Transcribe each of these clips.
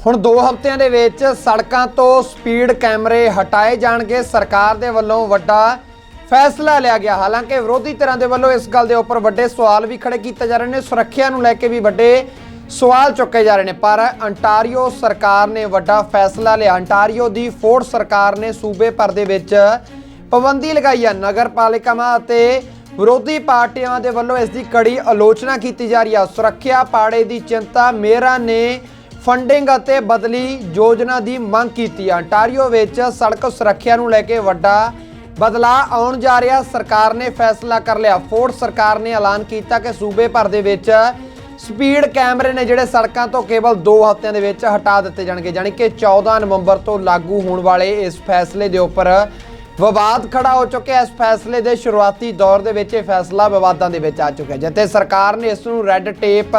ਹੁਣ 2 ਹਫ਼ਤਿਆਂ ਦੇ ਵਿੱਚ ਸੜਕਾਂ ਤੋਂ ਸਪੀਡ ਕੈਮਰੇ ਹਟਾਏ ਜਾਣਗੇ। ਸਰਕਾਰ ਦੇ ਵੱਲੋਂ ਵੱਡਾ ਫੈਸਲਾ ਲਿਆ ਗਿਆ। ਹਾਲਾਂਕਿ ਵਿਰੋਧੀ ਧਿਰਾਂ ਦੇ ਵੱਲੋਂ ਇਸ ਗੱਲ ਦੇ ਉੱਪਰ ਵੱਡੇ ਸਵਾਲ ਵੀ ਖੜੇ ਕੀਤੇ ਜਾ ਰਹੇ ਨੇ। ਸੁਰੱਖਿਆ ਨੂੰ ਲੈ ਕੇ ਵੀ ਵੱਡੇ ਸਵਾਲ ਚੁੱਕੇ ਜਾ ਰਹੇ ਨੇ। ਪਰ ਅੰਟਾਰੀਓ ਸਰਕਾਰ ਨੇ ਵੱਡਾ ਫੈਸਲਾ ਲਿਆ। ਅੰਟਾਰੀਓ ਦੀ ਫੋਰਡ ਸਰਕਾਰ ਨੇ ਸੂਬੇ ਭਰ ਦੇ ਵਿੱਚ ਪਾਬੰਦੀ ਲਗਾਈ ਹੈ। ਨਗਰ ਪਾਲਿਕਾਵਾਂ ਅਤੇ ਵਿਰੋਧੀ ਪਾਰਟੀਆਂ ਦੇ ਵੱਲੋਂ ਇਸ ਦੀ ਕੜੀ ਆਲੋਚਨਾ ਕੀਤੀ ਜਾ ਰਹੀ ਹੈ। ਸੁਰੱਖਿਆ ਪਾੜੇ ਦੀ ਚਿੰਤਾ, ਮੇਅਰਾਂ ਨੇ ਫੰਡਿੰਗ ਅਤੇ ਬਦਲੀ ਯੋਜਨਾ ਦੀ ਮੰਗ ਕੀਤੀ। ਅੰਟਾਰੀਓ ਵਿੱਚ ਸੜਕ ਸੁਰੱਖਿਆ ਨੂੰ ਲੈ ਕੇ ਵੱਡਾ ਬਦਲਾਅ ਆਉਣ ਜਾ ਰਿਹਾ। ਸਰਕਾਰ ਨੇ ਫੈਸਲਾ ਕਰ ਲਿਆ। ਫੋਰਡ ਸਰਕਾਰ ਨੇ ਐਲਾਨ ਕੀਤਾ ਕਿ ਸੂਬੇ ਭਰ ਦੇ ਵਿੱਚ ਸਪੀਡ ਕੈਮਰੇ ਨੇ ਜਿਹੜੇ ਸੜਕਾਂ ਤੋਂ ਕੇਵਲ 2 ਹਫ਼ਤਿਆਂ ਦੇ ਵਿੱਚ ਹਟਾ ਦਿੱਤੇ ਜਾਣਗੇ ਯਾਨੀ ਕਿ 14 ਨਵੰਬਰ ਤੋਂ ਲਾਗੂ ਹੋਣ ਵਾਲੇ ਇਸ ਫੈਸਲੇ ਦੇ ਉੱਪਰ ਵਿਵਾਦ ਖੜਾ ਹੋ ਚੁੱਕਿਆ। ਇਸ ਫੈਸਲੇ ਦੇ ਸ਼ੁਰੂਆਤੀ ਦੌਰ ਦੇ ਵਿੱਚ ਇਹ ਫੈਸਲਾ ਵਿਵਾਦਾਂ ਦੇ ਵਿੱਚ ਆ ਚੁੱਕਿਆ। ਜਿੱਥੇ ਸਰਕਾਰ ਨੇ ਇਸ ਨੂੰ ਰੈੱਡ ਟੇਪ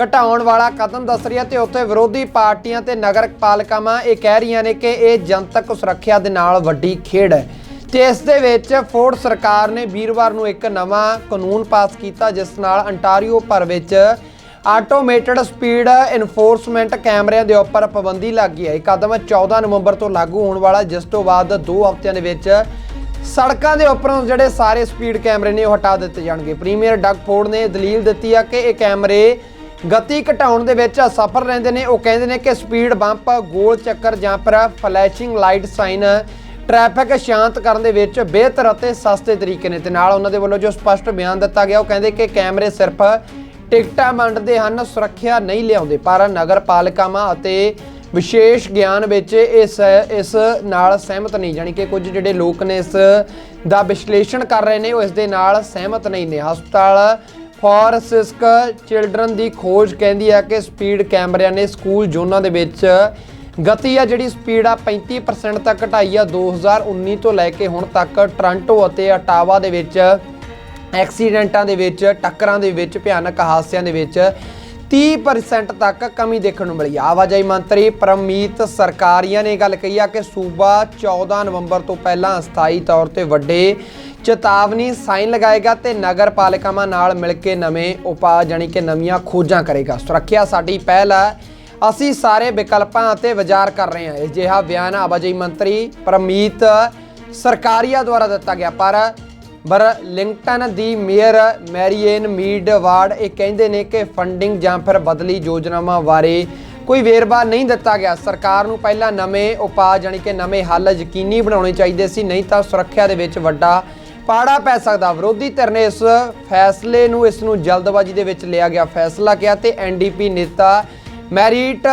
ਘਟਾਉਣ ਵਾਲਾ ਕਦਮ ਦੱਸ ਰਹੀ ਹੈ ਤੇ ਉੱਥੇ ਵਿਰੋਧੀ ਪਾਰਟੀਆਂ ਤੇ ਨਗਰ ਪਾਲਿਕਾਵਾਂ ਇਹ ਕਹਿ ਰਹੀਆਂ ਨੇ ਕਿ ਇਹ ਜਨਤਕ ਸੁਰੱਖਿਆ ਦੇ ਨਾਲ ਵੱਡੀ ਖੇਡ ਹੈ। ਤੇ ਇਸ ਦੇ ਵਿੱਚ ਫੋਰਡ ਸਰਕਾਰ ਨੇ ਵੀਰਵਾਰ ਨੂੰ ਇੱਕ ਨਵਾਂ ਕਾਨੂੰਨ ਪਾਸ ਕੀਤਾ, ਜਿਸ ਨਾਲ ਅੰਟਾਰੀਓ ਭਰ ਵਿੱਚ ਆਟੋਮੇਟਡ ਸਪੀਡ ਇਨਫੋਰਸਮੈਂਟ ਕੈਮਰਿਆਂ ਦੇ ਉੱਪਰ ਪਾਬੰਦੀ ਲੱਗ ਗਈ ਹੈ। ਇਹ ਕਦਮ 14 ਨਵੰਬਰ ਤੋਂ ਲਾਗੂ ਹੋਣ ਵਾਲਾ ਜਿਸ ਤੋਂ ਬਾਅਦ 2 ਹਫ਼ਤਿਆਂ ਦੇ ਵਿੱਚ ਸੜਕਾਂ ਦੇ ਉੱਪਰੋਂ ਜਿਹੜੇ ਸਾਰੇ ਸਪੀਡ ਕੈਮਰੇ ਨੇ ਉਹ ਹਟਾ ਦਿੱਤੇ ਜਾਣਗੇ। ਪ੍ਰੀਮੀਅਰ ਡੱਗ ਫੋਰਡ ਨੇ ਦਲੀਲ ਦਿੱਤੀ ਆ ਕਿ ਇਹ ਕੈਮਰੇ ਗਤੀ ਘਟਾਉਣ ਦੇ ਵਿੱਚ ਅਸਫਲ ਰਹਿੰਦੇ ਨੇ। ਉਹ ਕਹਿੰਦੇ ਨੇ ਕਿ ਸਪੀਡ ਬੰਪ, ਗੋਲ ਚੱਕਰ ਜਾਂ ਫਿਰ ਫਲੈਸ਼ਿੰਗ ਲਾਈਟ ਸਾਈਨ ਟ੍ਰੈਫਿਕ ਸ਼ਾਂਤ ਕਰਨ ਦੇ ਵਿੱਚ ਬਿਹਤਰ ਅਤੇ ਸਸਤੇ ਤਰੀਕੇ ਨੇ। ਤੇ ਨਾਲ ਉਹਨਾਂ ਦੇ ਵੱਲੋਂ ਜੋ ਸਪਸ਼ਟ ਬਿਆਨ ਦਿੱਤਾ ਗਿਆ, ਉਹ ਕਹਿੰਦੇ ਕਿ ਕੈਮਰੇ ਸਿਰਫ ਟਿਕਟਾਂ ਵੰਡਦੇ ਹਨ, ਸੁਰੱਖਿਆ ਨਹੀਂ ਲਿਆਉਂਦੇ, ਪਰ ਨਗਰ ਪਾਲਿਕਾਵਾਂ ਅਤੇ ਵਿਸ਼ੇਸ਼ ਗਿਆਨ ਵਿੱਚ ਇਸ ਇਸ ਨਾਲ ਸਹਿਮਤ ਨਹੀਂ। ਜਾਣੀ ਕਿ ਕੁਝ ਜਿਹੜੇ ਲੋਕ ਨੇ ਇਸ ਦਾ ਵਿਸ਼ਲੇਸ਼ਣ ਕਰ ਰਹੇ ਨੇ, ਉਹ ਇਸ ਦੇ ਨਾਲ ਸਹਿਮਤ ਨਹੀਂ ਨੇ। ਹਸਪਤਾਲ ਫੋਰਸਿਸਕ ਚਿਲਡਰਨ ਦੀ ਖੋਜ ਕਹਿੰਦੀ ਹੈ ਕਿ ਸਪੀਡ ਕੈਮਰਿਆਂ ਨੇ ਸਕੂਲ ਜ਼ੋਨਾਂ ਦੇ ਵਿੱਚ ਗਤੀ ਆ ਜਿਹੜੀ ਸਪੀਡ ਆ 35% ਤੱਕ ਘਟਾਈ ਆ। 2019 ਤੋਂ ਲੈ ਕੇ ਹੁਣ ਤੱਕ ਟ੍ਰਾਂਟੋ ਅਤੇ ਅਟਾਵਾ ਦੇ ਵਿੱਚ ਐਕਸੀਡੈਂਟਾਂ ਦੇ ਵਿੱਚ, ਟੱਕਰਾਂ ਦੇ ਵਿੱਚ, ਭਿਆਨਕ ਹਾਦਸਿਆਂ ਦੇ ਵਿੱਚ 30% ਤੱਕ ਕਮੀ ਦੇਖਣ ਨੂੰ ਮਿਲੀ। ਆਵਾਜਾਈ ਮੰਤਰੀ ਪਰਮੀਤ ਸਰਕਾਰੀਆ ਨੇ ਗੱਲ ਕਹੀ ਆ ਕਿ ਸੂਬਾ 14 ਨਵੰਬਰ ਤੋਂ ਪਹਿਲਾਂ ਅਸਥਾਈ ਤੌਰ ਤੇ ਵੱਡੇ ਚੇਤਾਵਨੀ ਸਾਈਨ ਲਗਾਏਗਾ ਤੇ ਨਗਰ ਪਾਲਿਕਾਵਾਂ ਨਾਲ ਮਿਲ ਕੇ ਨਵੇਂ ਉਪਾਅ ਜਾਣੀ ਕਿ ਨਵੀਆਂ ਖੋਜਾਂ ਕਰੇਗਾ। ਸੁਰੱਖਿਆ ਸਾਡੀ ਪਹਿਲ ਹੈ। ਅਸੀਂ ਸਾਰੇ ਵਿਕਲਪਾਂ ਅਤੇ ਵਿਚਾਰ ਕਰ ਰਹੇ ਹਾਂ। ਇਹ ਜਿਹਾ ਬਿਆਨ ਆਵਾਜਾਈ ਮੰਤਰੀ ਪਰਮੀਤ ਸਰਕਾਰੀਆ ਦੁਆਰਾ ਦਿੱਤਾ ਗਿਆ। ਪਰ ਬਰਲਿੰਗਟਨ ਦੀ ਮੇਅਰ ਮੈਰੀਏਨ ਮੀਡ ਵਾਰਡ ਇਹ ਕਹਿੰਦੇ ਨੇ ਕਿ ਫੰਡਿੰਗ ਜਾਂ ਫਿਰ ਬਦਲੀ ਯੋਜਨਾਵਾਂ ਬਾਰੇ ਕੋਈ ਵੇਰਵਾ ਨਹੀਂ ਦਿੱਤਾ ਗਿਆ। ਸਰਕਾਰ ਨੂੰ ਪਹਿਲਾਂ ਨਵੇਂ ਉਪਾਅ ਜਾਣੀ ਕਿ ਨਵੇਂ ਹੱਲ ਯਕੀਨੀ ਬਣਾਉਣੇ ਚਾਹੀਦੇ ਸੀ। ਨਹੀਂ ਤਾਂ ਸੁਰੱਖਿਆ ਦੇ ਵਿੱਚ ਵੱਡਾ ਪਾੜਾ ਪੈ ਸਕਦਾ। ਵਿਰੋਧੀ ਧਿਰ ਨੇ ਇਸ ਫੈਸਲੇ ਨੂੰ, ਇਸ ਨੂੰ ਜਲਦਬਾਜ਼ੀ ਦੇ ਵਿੱਚ ਲਿਆ ਗਿਆ ਫੈਸਲਾ ਕਿਹਾ ਤੇ ਐਨਡੀਪੀ ਨੇਤਾ ਮੈਰੀਟ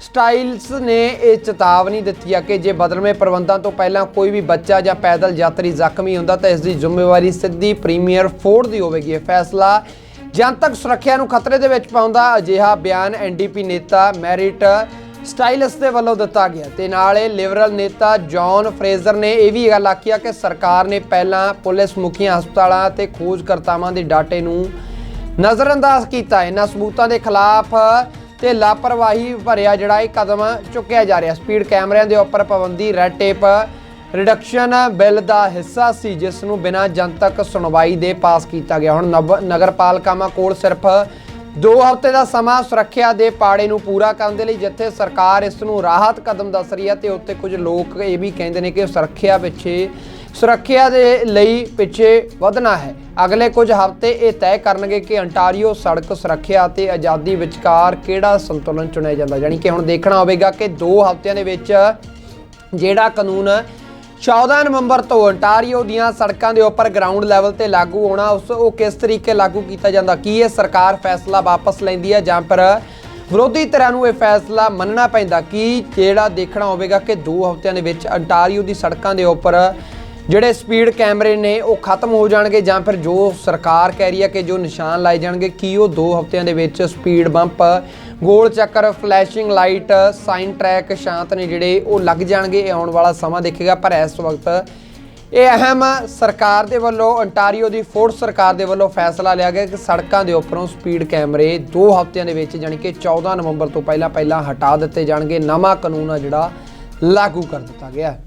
ਸਟਾਈਲਸ ਨੇ ਇਹ ਚੇਤਾਵਨੀ ਦਿੱਤੀ ਆ ਕਿ ਜੇ ਬਦਲਵੇਂ ਪ੍ਰਬੰਧਾਂ ਤੋਂ ਪਹਿਲਾਂ ਕੋਈ ਵੀ ਬੱਚਾ ਜਾਂ ਪੈਦਲ ਯਾਤਰੀ ਜ਼ਖਮੀ ਹੁੰਦਾ ਤਾਂ ਇਸ ਦੀ ਜ਼ਿੰਮੇਵਾਰੀ ਸਿੱਧੀ ਪ੍ਰੀਮੀਅਰ ਫੋਰਡ ਦੀ ਹੋਵੇਗੀ। ਇਹ ਫੈਸਲਾ ਜਨਤਕ ਸੁਰੱਖਿਆ ਨੂੰ ਖਤਰੇ ਦੇ ਵਿੱਚ ਪਾਉਂਦਾ। ਅਜਿਹਾ ਬਿਆਨ ਐਨਡੀਪੀ ਨੇਤਾ ਮੈਰਿਟ ਸਟਾਈਲਸ ਦੇ ਵੱਲੋਂ ਦਿੱਤਾ ਗਿਆ। ਤੇ ਨਾਲੇ ਲਿਬਰਲ ਨੇਤਾ ਜੌਨ ਫਰੇਜ਼ਰ ਨੇ ਇਹ ਵੀ ਗੱਲ ਆਖੀ ਆ ਕਿ ਸਰਕਾਰ ਨੇ ਪਹਿਲਾਂ ਪੁਲਿਸ ਮੁਖੀਆਂ ਹਸਪਤਾਲਾਂ ਅਤੇ ਖੋਜਕਰਤਾਵਾਂ ਦੇ ਡਾਟੇ ਨੂੰ ਨਜ਼ਰਅੰਦਾਜ਼ ਕੀਤਾ। ਇਹਨਾਂ ਸਬੂਤਾਂ ਦੇ ਖਿਲਾਫ ਤੇ ਲਾਪਰਵਾਹੀ ਭਰਿਆ ਜਿਹੜਾ ਇਹ ਕਦਮ ਚੁੱਕਿਆ ਜਾ ਰਿਹਾ। ਸਪੀਡ ਕੈਮਰਿਆਂ ਦੇ ਉੱਪਰ ਪਾਬੰਦੀ, ਰੈੱਡ ਟੇਪ, ਰਿਡਕਸ਼ਨ ਬਿੱਲ ਦਾ ਹਿੱਸਾ ਸੀ, ਜਿਸ ਨੂੰ ਬਿਨਾਂ ਜਨਤਕ ਸੁਣਵਾਈ ਦੇ ਪਾਸ ਕੀਤਾ ਗਿਆ। ਹੁਣ ਨਵ- ਨਗਰਪਾਲਿਕਾਵਾਂ ਕੋਲ ਸਿਰਫ 2 ਹਫ਼ਤੇ ਦਾ ਸਮਾਂ ਸੁਰੱਖਿਆ ਦੇ ਪਾੜੇ ਨੂੰ ਪੂਰਾ ਕਰਨ ਦੇ ਲਈ ਜਿੱਥੇ ਸਰਕਾਰ ਇਸ ਨੂੰ ਰਾਹਤ ਕਦਮ ਦੱਸ ਰਹੀ ਹੈ ਤੇ ਉੱਥੇ ਕੁਝ ਲੋਕ ਇਹ ਵੀ ਕਹਿੰਦੇ ਨੇ ਕਿ ਸੁਰੱਖਿਆ ਪਿੱਛੇ, ਸੁਰੱਖਿਆ ਦੇ ਲਈ ਪਿੱਛੇ ਵਧਣਾ ਹੈ। ਅਗਲੇ ਕੁਝ ਹਫ਼ਤੇ ਇਹ ਤੈਅ ਕਰਨਗੇ ਕਿ ਅੰਟਾਰੀਓ ਸੜਕ ਸੁਰੱਖਿਆ ਅਤੇ ਆਜ਼ਾਦੀ ਵਿਚਕਾਰ ਕਿਹੜਾ ਸੰਤੁਲਨ ਚੁਣਿਆ ਜਾਂਦਾ। ਯਾਨੀ ਕਿ ਹੁਣ ਦੇਖਣਾ ਹੋਵੇਗਾ ਕਿ 2 ਹਫ਼ਤਿਆਂ ਦੇ ਵਿੱਚ ਜਿਹੜਾ ਕਾਨੂੰਨ 14 ਨਵੰਬਰ ਤੋਂ ਅੰਟਾਰੀਓ ਦੀਆਂ ਸੜਕਾਂ ਦੇ ਉੱਪਰ ਗਰਾਊਂਡ ਲੈਵਲ ਤੇ ਲਾਗੂ ਹੋਣਾ, ਉਸ ਉਹ ਕਿਸ ਤਰੀਕੇ ਲਾਗੂ ਕੀਤਾ ਜਾਂਦਾ, ਕੀ ਇਹ ਸਰਕਾਰ ਫੈਸਲਾ ਵਾਪਸ ਲੈਂਦੀ ਹੈ ਜਾਂ ਫਿਰ ਵਿਰੋਧੀ ਧਿਰਾਂ ਨੂੰ ਇਹ ਫੈਸਲਾ ਮੰਨਣਾ ਪੈਂਦਾ? ਕਿ ਜਿਹੜਾ ਦੇਖਣਾ ਹੋਵੇਗਾ ਕਿ 2 ਹਫ਼ਤਿਆਂ ਦੇ ਵਿੱਚ ਅੰਟਾਰੀਓ ਦੀ ਸੜਕਾਂ ਦੇ ਉੱਪਰ ਜਿਹੜੇ ਸਪੀਡ ਕੈਮਰੇ ਨੇ, ਉਹ ਖਤਮ ਹੋ ਜਾਣਗੇ ਜਾਂ ਫਿਰ ਜੋ ਸਰਕਾਰ ਕਹਿ ਰਹੀ ਹੈ ਕਿ ਜੋ ਨਿਸ਼ਾਨ ਲਾਏ ਜਾਣਗੇ, ਕੀ ਉਹ 2 ਹਫ਼ਤਿਆਂ ਦੇ ਵਿੱਚ ਸਪੀਡ ਬੰਪ ਗੋਲ ਚੱਕਰ ਫਲੈਸ਼ਿੰਗ ਲਾਈਟ ਸਾਈਨ ਟਰੈਕ ਸ਼ਾਂਤ ਨੇ ਜਿਹੜੇ ਉਹ ਲੱਗ ਜਾਣਗੇ, ਇਹ ਆਉਣ ਵਾਲਾ ਸਮਾਂ ਦੇਖੇਗਾ, ਪਰ ਇਸ ਵਕਤ ਇਹ ਅਹਿਮ ਸਰਕਾਰ ਦੇ ਵੱਲੋਂ ਅੰਟਾਰੀਓ ਦੀ ਫੋਰਸ ਸਰਕਾਰ ਦੇ ਵੱਲੋਂ ਫੈਸਲਾ ਲਿਆ ਗਿਆ ਕਿ ਸੜਕਾਂ ਦੇ ਉੱਪਰੋਂ ਸਪੀਡ ਕੈਮਰੇ 2 ਹਫ਼ਤਿਆਂ ਦੇ ਵਿੱਚ ਯਾਨੀ ਕਿ 14 ਨਵੰਬਰ ਤੋਂ ਪਹਿਲਾਂ ਪਹਿਲਾਂ ਹਟਾ ਦਿੱਤੇ ਜਾਣਗੇ। ਨਵਾਂ ਕਾਨੂੰਨ ਆ ਜਿਹੜਾ ਲਾਗੂ ਕਰ ਦਿੱਤਾ ਗਿਆ।